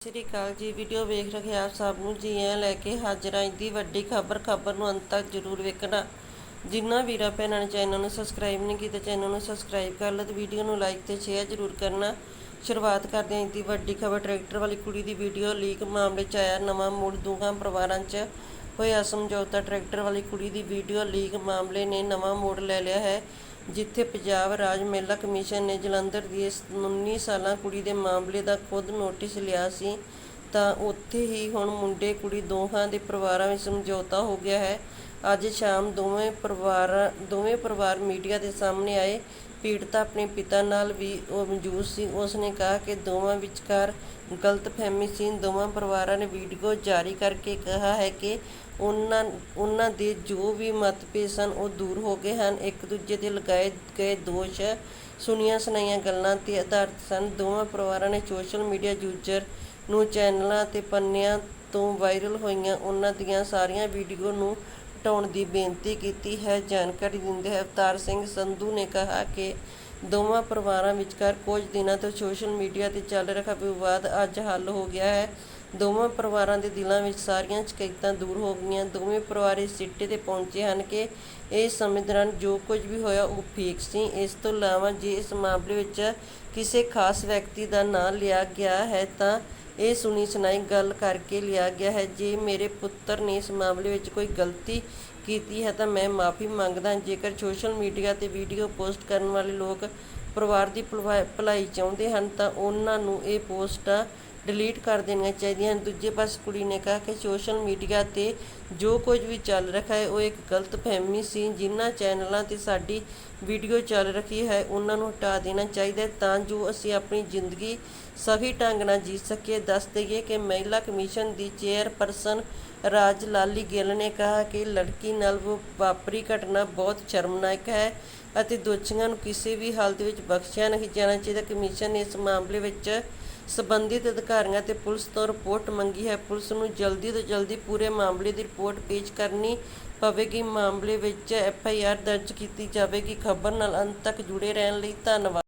ਸ੍ਰੀ ਅਕਾਲ ਜੀ। ਵੀਡੀਓ ਵੇਖ ਰਹੇ ਆਪ ਸਭ ਨੂੰ ਜੀ ਆਇਆਂ ਲੈ ਕੇ ਹਾਜ਼ਰ ਹਾਂ ਦੀ ਵੱਡੀ ਖਬਰ ਖਬਰ ਨੂੰ ਅੰਤ ਤੱਕ ਜਰੂਰ ਵੇਖਣਾ। ਜਿੰਨਾ ਵੀਰਾਂ ਭੈਣਾਂ ਨੇ ਚੈਨਲ ਨੂੰ ਸਬਸਕ੍ਰਾਈਬ ਨਹੀਂ ਕੀਤਾ, ਚੈਨਲ ਨੂੰ ਸਬਸਕ੍ਰਾਈਬ ਕਰ ਲਓ ਤੇ ਵੀਡੀਓ ਨੂੰ ਲਾਈਕ ਤੇ ਸ਼ੇਅਰ ਜਰੂਰ ਕਰਨਾ। ਸ਼ੁਰੂਆਤ ਕਰਦੇ ਹਾਂ ਦੀ ਵੱਡੀ ਖਬਰ ਟਰੈਕਟਰ ਵਾਲੀ ਕੁੜੀ ਦੀ ਵੀਡੀਓ ਲੀਕ ਮਾਮਲੇ 'ਚ ਆਇਆ ਨਵਾਂ ਮੋੜ ਦੋਹਾਂ ਪਰਿਵਾਰਾਂ 'ਚ ਹੋਇਆ ਸਮਝੌਤਾ। ਟਰੈਕਟਰ ਵਾਲੀ ਕੁੜੀ ਦੀ ਵੀਡੀਓ ਲੀਕ ਮਾਮਲੇ ਨੇ ਨਵਾਂ ਮੋੜ ਲੈ ਲਿਆ ਹੈ। ਜਿੱਥੇ ਪੰਜਾਬ ਰਾਜ ਮਹਿਲਾ ਕਮਿਸ਼ਨ ਨੇ ਜਲੰਧਰ ਦੀ ਇਸ 19 ਸਾਲਾਂ ਕੁੜੀ ਦੇ ਮਾਮਲੇ ਦਾ ਖੁਦ ਨੋਟਿਸ ਲਿਆ ਸੀ, ਤਾਂ ਉੱਥੇ ਹੀ ਹੁਣ ਮੁੰਡੇ ਕੁੜੀ ਦੋਹਾਂ ਦੇ ਪਰਿਵਾਰਾਂ ਵਿੱਚ ਸਮਝੌਤਾ ਹੋ ਗਿਆ ਹੈ। ਅੱਜ ਸ਼ਾਮ ਦੋਵੇਂ ਪਰਿਵਾਰ ਦੋਵੇਂ ਪਰਿਵਾਰ ਮੀਡੀਆ ਦੇ ਸਾਹਮਣੇ ਆਏ। ਪੀੜਤਾ ਆਪਣੇ ਪਿਤਾ ਨਾਲ ਵੀ ਉਹ ਮੌਜੂਦ ਸੀ। ਉਸ ਨੇ ਕਿਹਾ ਕਿ ਦੋਵਾਂ ਵਿਚਕਾਰ ਗਲਤਫਹਿਮੀ ਸੀ। ਦੋਵਾਂ ਪਰਿਵਾਰਾਂ ਨੇ ਵੀਡੀਓ ਜਾਰੀ ਕਰਕੇ ਕਿਹਾ ਹੈ ਕਿ ਉਹਨਾਂ ਉਹਨਾਂ ਦੇ ਜੋ ਵੀ ਮਤਭੇਦ ਸਨ ਉਹ ਦੂਰ ਹੋ ਗਏ ਹਨ। ਇੱਕ ਦੂਜੇ ਤੇ ਲਗਾਏ ਗਏ ਦੋਸ਼, ਸੁਣੀਆਂ ਸੁਣਾਈਆਂ ਗੱਲਾਂ ਤੇ ਆਧਾਰਿਤ ਸਨ। ਦੋਵਾਂ ਪਰਿਵਾਰਾਂ ਨੇ ਸੋਸ਼ਲ ਮੀਡੀਆ ਯੂਜ਼ਰ ਨੂੰ ਚੈਨਲਾਂ ਤੇ ਪੰਨਿਆਂ ਤੋਂ ਵਾਇਰਲ ਹੋਈਆਂ। ਉਹਨਾਂ ਦੀਆਂ ਸਾਰੀਆਂ ਵੀਡੀਓ ਨੂੰ ਹਟਾਉਣ ਦੀ ਬੇਨਤੀ ਕੀਤੀ ਹੈ। ਜਾਣਕਾਰੀ ਦਿੰਦੇ ਹੋਏ ਅਵਤਾਰ ਸਿੰਘ ਸੰਧੂ ਨੇ ਕਿਹਾ ਕਿ ਦੋਵਾਂ ਪਰਿਵਾਰਾਂ ਵਿਚਕਾਰ ਕੁਝ ਦਿਨਾਂ ਤੋਂ ਸੋਸ਼ਲ ਮੀਡੀਆ ਤੇ ਚੱਲ ਰਿਹਾ ਵਿਵਾਦ ਅੱਜ ਹੱਲ ਹੋ ਗਿਆ ਹੈ। ਦੋਵਾਂ ਪਰਿਵਾਰਾਂ ਦੇ ਦਿਲਾਂ ਵਿੱਚ ਸਾਰੀਆਂ ਸ਼ਿਕਾਇਤਾਂ ਦੂਰ ਹੋ ਗਈਆਂ। ਦੋਵੇਂ ਪਰਿਵਾਰ ਇਸ ਸਿੱਟੇ ਤੇ ਪਹੁੰਚੇ ਹਨ ਕਿ ਇਸ ਸਮੇਂ ਦੌਰਾਨ ਜੋ ਕੁਝ ਵੀ ਹੋਇਆ ਉਹ ਫੇਕ ਸੀ। ਇਸ ਤੋਂ ਇਲਾਵਾ ਜੇ ਇਸ ਮਾਮਲੇ ਵਿੱਚ ਕਿਸੇ ਖਾਸ ਵਿਅਕਤੀ ਦਾ ਨਾਂ ਲਿਆ ਗਿਆ ਹੈ ਤਾਂ ਇਹ ਸੁਣੀ ਸੁਣਾਈ ਗੱਲ ਕਰਕੇ ਲਿਆ ਗਿਆ ਹੈ। ਜੇ ਮੇਰੇ ਪੁੱਤਰ ਨੇ ਇਸ ਮਾਮਲੇ ਵਿੱਚ ਕੋਈ ਗਲਤੀ ਕੀਤੀ ਹੈ ਤਾਂ ਮੈਂ ਮਾਫੀ ਮੰਗਦਾ। ਜੇਕਰ ਸੋਸ਼ਲ ਮੀਡੀਆ ਤੇ ਵੀਡੀਓ ਪੋਸਟ ਕਰਨ ਵਾਲੇ ਲੋਕ ਪਰਿਵਾਰ ਦੀ ਭਲਵਾ- ਭਲਾਈ ਚਾਹੁੰਦੇ ਹਨ ਤਾਂ ਉਹਨਾਂ ਨੂੰ ਇਹ ਪੋਸਟਾਂ ਡਿਲੀਟ ਕਰ ਦੇਣੀਆਂ ਚਾਹੀਦੀਆਂ ਹਨ। ਦੂਜੇ ਪਾਸੇ ਕੁੜੀ ਨੇ ਕਿਹਾ ਕਿ ਸੋਸ਼ਲ ਮੀਡੀਆ ਤੇ ਜੋ ਕੁਝ ਵੀ ਚੱਲ ਰਿਹਾ ਹੈ, ਉਹ ਇੱਕ ਗਲਤ ਫਹਿਮੀ ਸੀ। ਜਿਨ੍ਹਾਂ ਚੈਨਲਾਂ ਤੇ ਸਾਡੀ ਵੀਡੀਓ ਚੱਲ ਰਹੀ ਹੈ, ਉਹਨਾਂ ਨੂੰ ਹਟਾ ਦੇਣਾ ਚਾਹੀਦਾ ਤਾਂ ਜੋ ਅਸੀਂ ਆਪਣੀ ਜ਼ਿੰਦਗੀ ਸਹੀ ਢੰਗ ਨਾਲ ਜੀ ਸਕੀਏ। ਦੱਸ ਦਈਏ ਕਿ ਮਹਿਲਾ ਕਮਿਸ਼ਨ ਦੀ ਚੇਅਰਪਰਸਨ ਰਾਜ ਲਾਲੀ ਗਿੱਲ ਨੇ ਕਿਹਾ ਕਿ ਲੜਕੀ ਨਾਲ ਵਾਪਰੀ ਘਟਨਾ ਬਹੁਤ ਸ਼ਰਮਨਾਕ ਹੈ ਅਤੇ ਦੋਸ਼ੀਆਂ ਨੂੰ ਕਿਸੇ ਵੀ ਹਾਲਤ ਵਿੱਚ ਬਖਸ਼ਿਆ ਨਹੀਂ ਜਾਣਾ ਚਾਹੀਦਾ। ਕਮਿਸ਼ਨ ਨੇ ਇਸ ਮਾਮਲੇ ਵਿੱਚ ਸਬੰਧਿਤ ਅਧਿਕਾਰੀਆਂ ਤੇ ਪੁਲਿਸ ਤੋਂ ਰਿਪੋਰਟ ਮੰਗੀ ਹੈ। ਪੁਲਿਸ ਨੂੰ ਜਲਦੀ ਤੋਂ ਜਲਦੀ ਪੂਰੇ ਮਾਮਲੇ ਦੀ ਰਿਪੋਰਟ ਪੇਸ਼ ਕਰਨੀ ਪਵੇਗੀ। ਮਾਮਲੇ ਵਿੱਚ ਐਫ ਆਈ ਆਰ ਦਰਜ ਕੀਤੀ ਜਾਵੇਗੀ। ਖਬਰ ਨਾਲ ਅੰਤ ਤੱਕ ਜੁੜੇ ਰਹਿਣ ਲਈ ਧੰਨਵਾਦ।